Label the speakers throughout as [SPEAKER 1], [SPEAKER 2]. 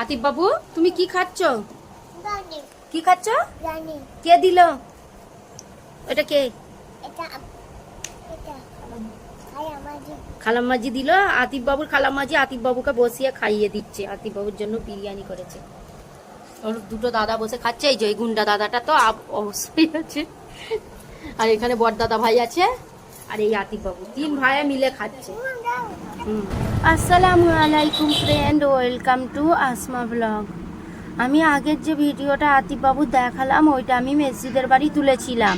[SPEAKER 1] আতিফ বাবু তুমি কি খাচ্ছ? কি খাচ্ছ? কে দিল? এটা কে? খালাম্মাজি দিল। আতিফ বাবুর খালাম্মাজি আতিফ বাবুকে বসিয়ে খাইয়ে দিচ্ছে। আতিফ বাবুর জন্য বিরিয়ানি করেছে। ওর দুটো দাদা বসে খাচ্ছে। এই যে গুন্ডা দাদাটা তো অবশ্যই আছে। আর এখানে বড় দাদা ভাই আছে। আর এই আতিফ বাবু তিন ভাইয়া মিলে খাচ্ছে। আসসালামু আলাইকুম friend welcome to Asma blog আমি আগের যে ভিডিওটা আতিফবাবু দেখালাম, ওইটা আমি মসজিদের বাড়ি তুলেছিলাম।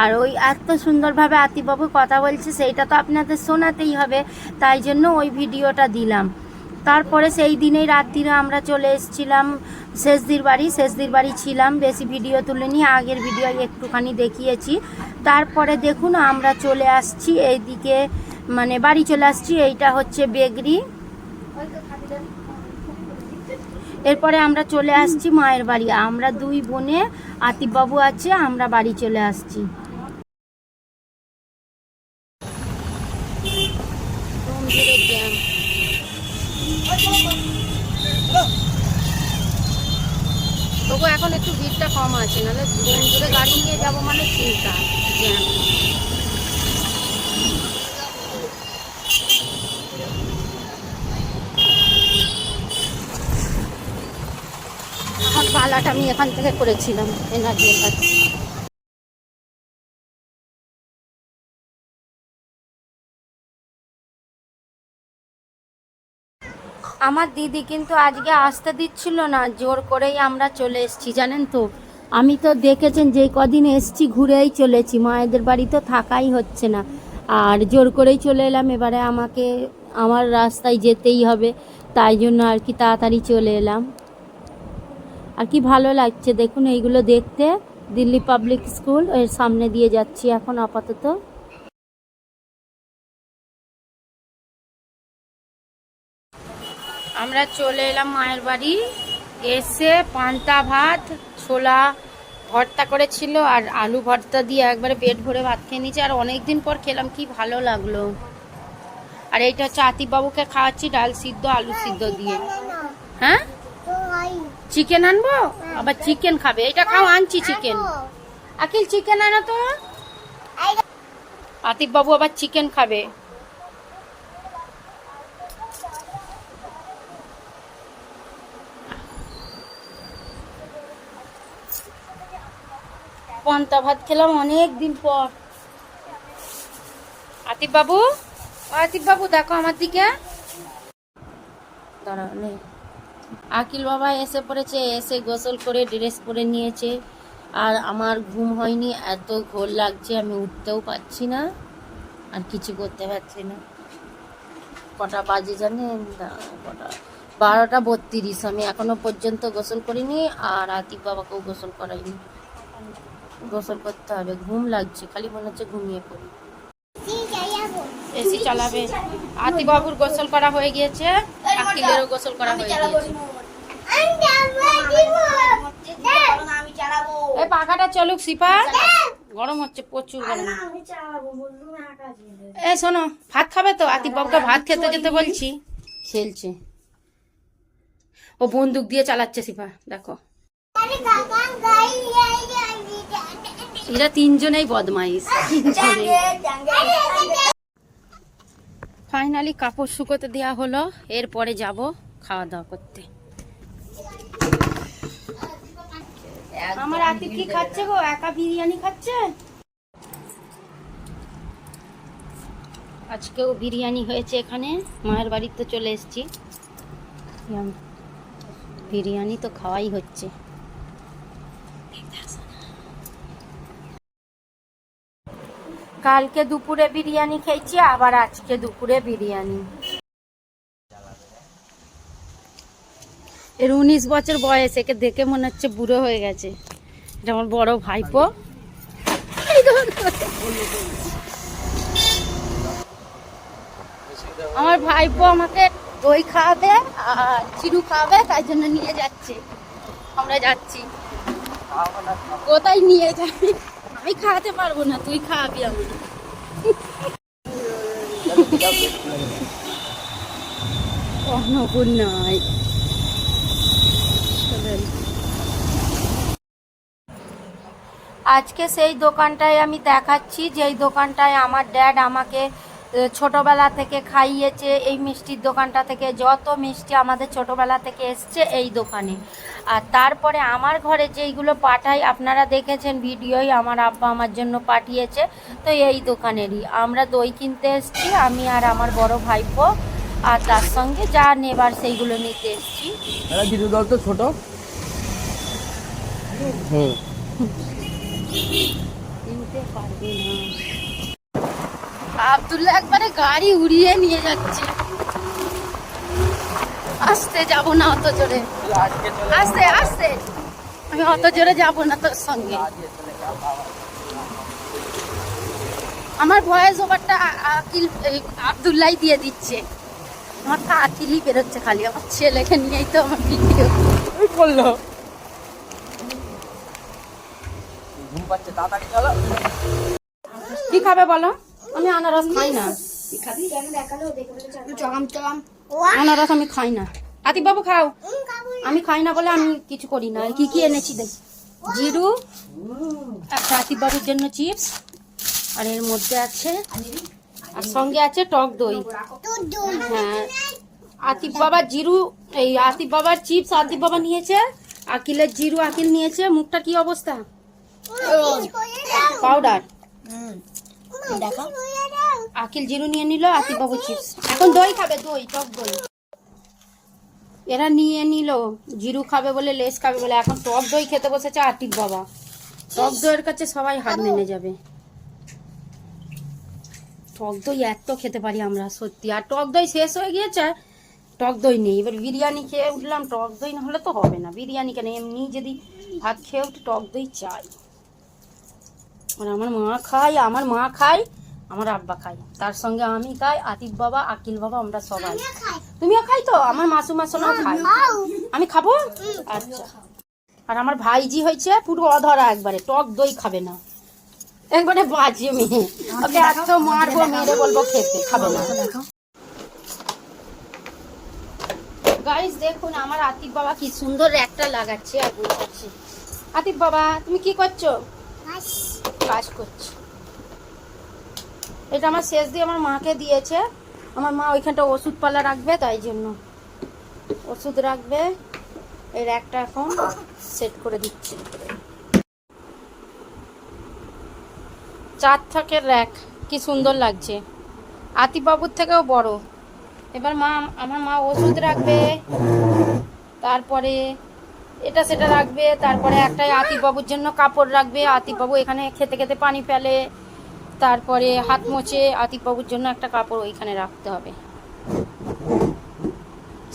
[SPEAKER 1] আর ওই এত সুন্দরভাবে আতিফবাবু কথা বলছে, সেইটা তো আপনাদের শোনাতেই হবে, তাই জন্য ওই ভিডিওটা দিলাম। তারপরে সেই দিনেই রাত্রিরে আমরা চলে এসেছিলাম শেষদির বাড়ি শেষদির বাড়ি ছিলাম, বেশি ভিডিও তুলিনি, আগের ভিডিও একটুখানি দেখিয়েছি। তারপরে দেখুন, আমরা চলে আসছি, এইদিকে মানে বাড়ি চলে আসছি, এইটা হচ্ছে বেগরি এরপরে আমরা চলে আসছি মায়ের বাড়ি। আমরা দুই বোনে, আতিফবাবু আছে, আমরা বাড়ি চলে আসছি। তবু এখন একটু ভিড়টা কম আছে, নাহলে গাড়ি নিয়ে যাব মানে চিন্তা। আমার পালাটা আমি এখান থেকে করেছিলাম, এনার্জি কাছে আমার দিদি কিন্তু আজকে আসতে দিচ্ছিল না, জোর করেই আমরা চলে এসেছি, জানেন তো? আমি তো দেখেছেন যে কদিন এসছি, ঘুরেই চলেছি, মায়েদের বাড়ি তো থাকাই হচ্ছে না। আর জোর করেই চলে এলাম, এবারে আমাকে, আমার রাস্তায় যেতেই হবে, তাই জন্য আর কি তাড়াতাড়ি চলে এলাম। আর কি ভালো লাগছে, দেখুন এইগুলো দেখতে। দিল্লি পাবলিক স্কুলের সামনে দিয়ে যাচ্ছি এখন আপাতত। আমরা চলে এলাম মায়ের বাড়ি। এসে পান্তা ভাত, ছোলা ভর্তা করেছিল আর আলু ভর্তা দিয়ে একবারে পেট ভরে ভাত খেয়ে নিয়েছি। আর অনেক দিন পর খেলাম, কি ভালো লাগল। আর এইটা হচ্ছে আতিফবাবুকে খাওয়াচ্ছি ডাল সিদ্ধ, আলু সিদ্ধ দিয়ে। হ্যাঁ? চিকেন আনব? আবার চিকেন খাবে। এটা খাও আনছি চিকেন আকিল চিকেন আনো তো। আতিফ বাবু আবার চিকেন খাবে। পান্তা ভাত খেলাম অনেক দিন পর। আতিফ বাবু আতিফ বাবু দেখো আমার দিকে। দাঁড়াও নে। আকিল বাবা এসে পড়েছে এসে গোসল করে ড্রেস পরে নিয়েছে। আর আমার ঘুম হয়নি এত ঘোর লাগছে আমি উঠতেও পারছি না। আর কিছু করতে পারছি না। কটা বাজে জানেন দাঁড়াও, কটা বারোটা বত্রিশ। আমি এখনও পর্যন্ত গোসল করিনি আর আতিক বাবাকেও গোসল করাইনি। গোসল করতে হবে ঘুম লাগছে খালি মনে হচ্ছে ঘুমিয়ে পড়ি। এসি চালাবে। আতি বাবুর গোসল করা হয়ে গিয়েছে। আকিলেরও গোসল করা হয়ে গিয়েছে। এই পাখাটা চলুক সিপা গরম হচ্ছে, প্রচুর গরম। এ, শোনো, ভাত খাবে তো? আতিফ বাবুকে ভাত খেতে যেতে বলছি। খেলছে। ও বন্দুক দিয়ে চালাচ্ছে সিপা দেখো। এরা তিনজনেই বদমাইশ। ফাইনালি কাপড় শুকোতে দেওয়া হলো। এরপরে যাব খাওয়া দাওয়া করতে। আমার আতিফ কি খাচ্ছে গো? একা বিরিয়ানি খাচ্ছে? আজকেও বিরিয়ানি হয়েছে এখানে। মায়ের বাড়িতে চলে এসেছি। বিরিয়ানি তো খাওয়াই হচ্ছে। কালকে দুপুরে বিরিয়ানি খেয়েছি, আবার আজকে দুপুরে বিরিয়ানি। এর উনিশ বছর বয়স, একে দেখে মনে হচ্ছে বুড়ো হয়ে গেছে। আমার বড় ভাইপো। আমার ভাইপো আমাকে দই খাওয়াবে, আর চিরু খাওয়াবে, তাই জন্য নিয়ে যাচ্ছে। আমরা যাচ্ছি। কোথায় নিয়ে যাবি? আমি খাওয়াতে পারব না, তুই খাওয়াবি আমি। আজকে সেই দোকানটায় আমি দেখাচ্ছি, যেই দোকানটায় আমার ড্যাড আমাকে ছোটবেলা থেকে খাইয়েছে এই মিষ্টির দোকানটা থেকে যত মিষ্টি আমাদের ছোটবেলা থেকে এসছে এই দোকানে। আর তারপরে আমার ঘরে যেইগুলো পাঠাই আপনারা দেখেছেন ভিডিওই আমার আব্বা আমার জন্য পাঠিয়েছে তো এই দোকানেরই। আমরা দই কিনতে এসছি আমি আর আমার বড় ভাইপো আর তার সঙ্গে যা নেবার সেইগুলো নিতে এসছি।
[SPEAKER 2] দাদা দল তো ছোট। হুম।
[SPEAKER 1] কিনতে পারবে না। আবদুল্লাহ একবারে গাড়ি উড়িয়ে নিয়ে যাচ্ছে। আসতে যাব না অত জোরে।
[SPEAKER 2] আজকে চলে
[SPEAKER 1] আসতে আসতে। আমি অত জোরে যাব না তোর সঙ্গে। আমার ভয়েস ওভারটা আকিল এই আবদুল্লাই দিয়ে দিচ্ছে। আমার তো আকিলই বেরোচ্ছে খালি আমার ছেলেকে নিয়েই তো আমার ভিডিও
[SPEAKER 2] করল
[SPEAKER 1] কি খাবে বলো? আমি আনারস খাই না। আনারস আমি খাই না। আতিক বাবু খাও। আমি খাই না বলে আমি কিছু করি না। কি কি এনেছি দেখ। জিরু একটা আতিক বাবুর জন্য চিপস আর এর মধ্যে আছে আর সঙ্গে আছে টক দই। হ্যাঁ। আতিফ বাবা জিরু এই আতিফ বাবার চিপস আতিফ বাবা নিয়েছে আকিলের জিরু আকিল নিয়েছে। মুখটা কি অবস্থা? পাউডার।
[SPEAKER 3] দেখো
[SPEAKER 1] আকিল জিরু নিয়ে নিল আতিফ বাবু চিপস এখন দই খাবে দই টক দই। এরা নিয়ে নিল জিরু খাবে বলে লেস খাবে বলে। এখন টক দই খেতে বসেছে আতিফ বাবা। টক দইয়ের কাছে সবাই হাত মেনে যাবে। টক দই এত খেতে পারি আমরা সত্যি। আর টক দই শেষ হয়ে গিয়েছে টক দই নেই। এবার বিরিয়ানি খেয়ে উঠলাম টক দই না হলে তো হবে না। বিরিয়ানি কেন? এমনি যদি ভাত খেয়ে উঠি টক দই চাই। আর আমার মা খায় আমার মা খায় আমার আব্বা খায়। তার সঙ্গে আমি খাই আতিফ বাবা আকিল বাবা আমরা সবাই। তুমিও খাই। তো? আমার মাসু মাসনাও খাই আমি খাব? আচ্ছা। আর আমার ভাইজি হয়েছে পুরো অধরা একবারে টক দই খাবে না। একবারে বাজে মেয়ে। ওকে এত মারবো মেরে বলব খেতে খাবে না। গাইস দেখুন আমার আতিফ বাবা কি সুন্দর একটা লাগাচ্ছে আর বলছে আতিফ বাবা তুমি কি করছ? কাজ করছি। এটা আমার শেষ দিয়ে আমার মাকে দিয়েছে। আমার মা ওইখানটা ওষুধ পালা রাখবে, তাই জন্য। ওষুধ রাখবে, এর একটা এখন সেট করে দিচ্ছি। চার থাকের র্যাক, কি সুন্দর লাগছে। আতিফ বাবুর থেকেও বড়। এবার মা, আমার মা ওষুধ রাখবে, তারপরে এটা সেটা রাখবে, তারপরে একটা আতিফ বাবুর জন্য কাপড় রাখবে আতিফ বাবু এখানে খেতে খেতে পানি ফেলে, তারপরে হাত মোছে আতিফ বাবুর জন্য একটা কাপড় ওইখানে রাখতে হবে।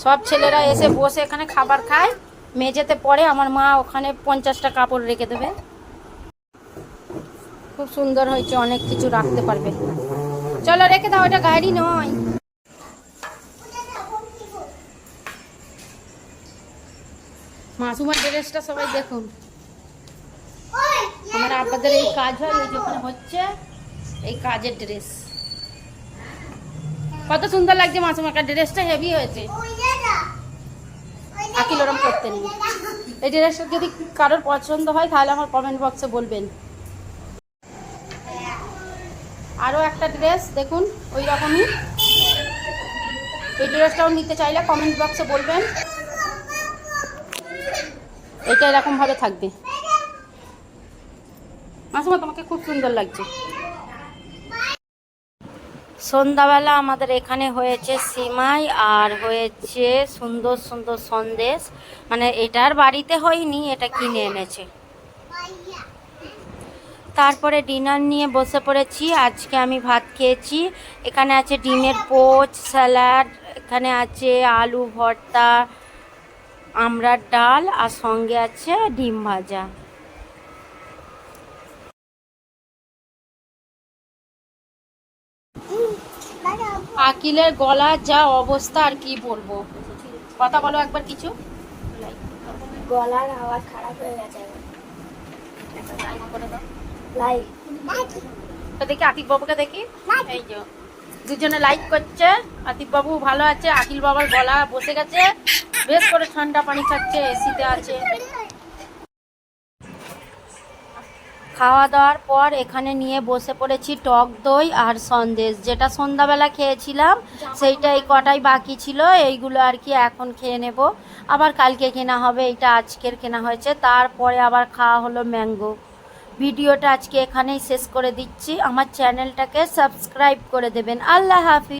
[SPEAKER 1] সব ছেলেরা এসে বসে এখানে খাবার খায়, মেঝেতে পড়ে, আমার মা ওখানে পঞ্চাশটা কাপড় রেখে দেবে। খুব সুন্দর হয়েছে, অনেক কিছু রাখতে পারবে। চলো, রেখে দাও, এটা গাড়ি নয়। মাসুমার ড্রেসটা সবাই দেখুন। আমার আব্বাদের এই কাজ হয় ওই যেখানে হচ্ছে এই কাজের ড্রেস। কত সুন্দর লাগছে মাসুমাকার ড্রেসটা হেভি হয়েছে। আকিল ওরম করতে নেই এই ড্রেসটা যদি কারোর পছন্দ হয় তাহলে আমার কমেন্ট বক্সে বলবেন। আরও একটা ড্রেস দেখুন ওই রকমই। এই ড্রেসটাও নিতে চাইলে কমেন্ট বক্সে বলবেন। এটা এরকম ভাবে থাকবে। মাসুমা, তোমাকে খুব সুন্দর লাগছে। সন্ধ্যাবেলা আমাদের এখানে হয়েছে সিমাই আর হয়েছে সুন্দর সুন্দর সন্দেশ। মানে এটার বাড়িতে হয়নি, এটা কিনে এনেছে। তারপরে ডিনার নিয়ে বসে পড়েছি, আজকে আমি ভাত খেয়েছি। এখানে আছে ডিমের পোচ, স্যালাড, এখানে আছে আলু ভর্তা আমড়ার ডাল আর সঙ্গে আছে ডিম ভাজা। আকিলের গলার যা অবস্থা আর কি বলব। কথা বলো একবার কিছু।
[SPEAKER 3] গলার আওয়াজ খারাপ হয়ে গেছে।
[SPEAKER 1] দেখি আতিক বাবুকে দেখি। এই যে। দুজনে লাইক করছে। আতিক বাবু ভালো আছে আকিল বাবার গলা বসে গেছে। বেশ করে ঠান্ডা পানি খাচ্ছে, এসিতে আছে। খাওয়া দাওয়ার পর এখানে নিয়ে বসে পড়েছি টক দই আর সন্দেশ। যেটা সন্ধ্যাবেলা খেয়েছিলাম, সেইটাই কটাই বাকি ছিল, এইগুলো আর কি এখন খেয়ে নেব। আবার কালকে কেনা হবে, এটা আজকের কেনা হয়েছে। তারপরে আবার খাওয়া হলো ম্যাঙ্গো। ভিডিওটা আজকে এখানেই শেষ করে দিচ্ছি। আমার চ্যানেলটাকে সাবস্ক্রাইব করে দেবেন। আল্লাহ হাফিজ।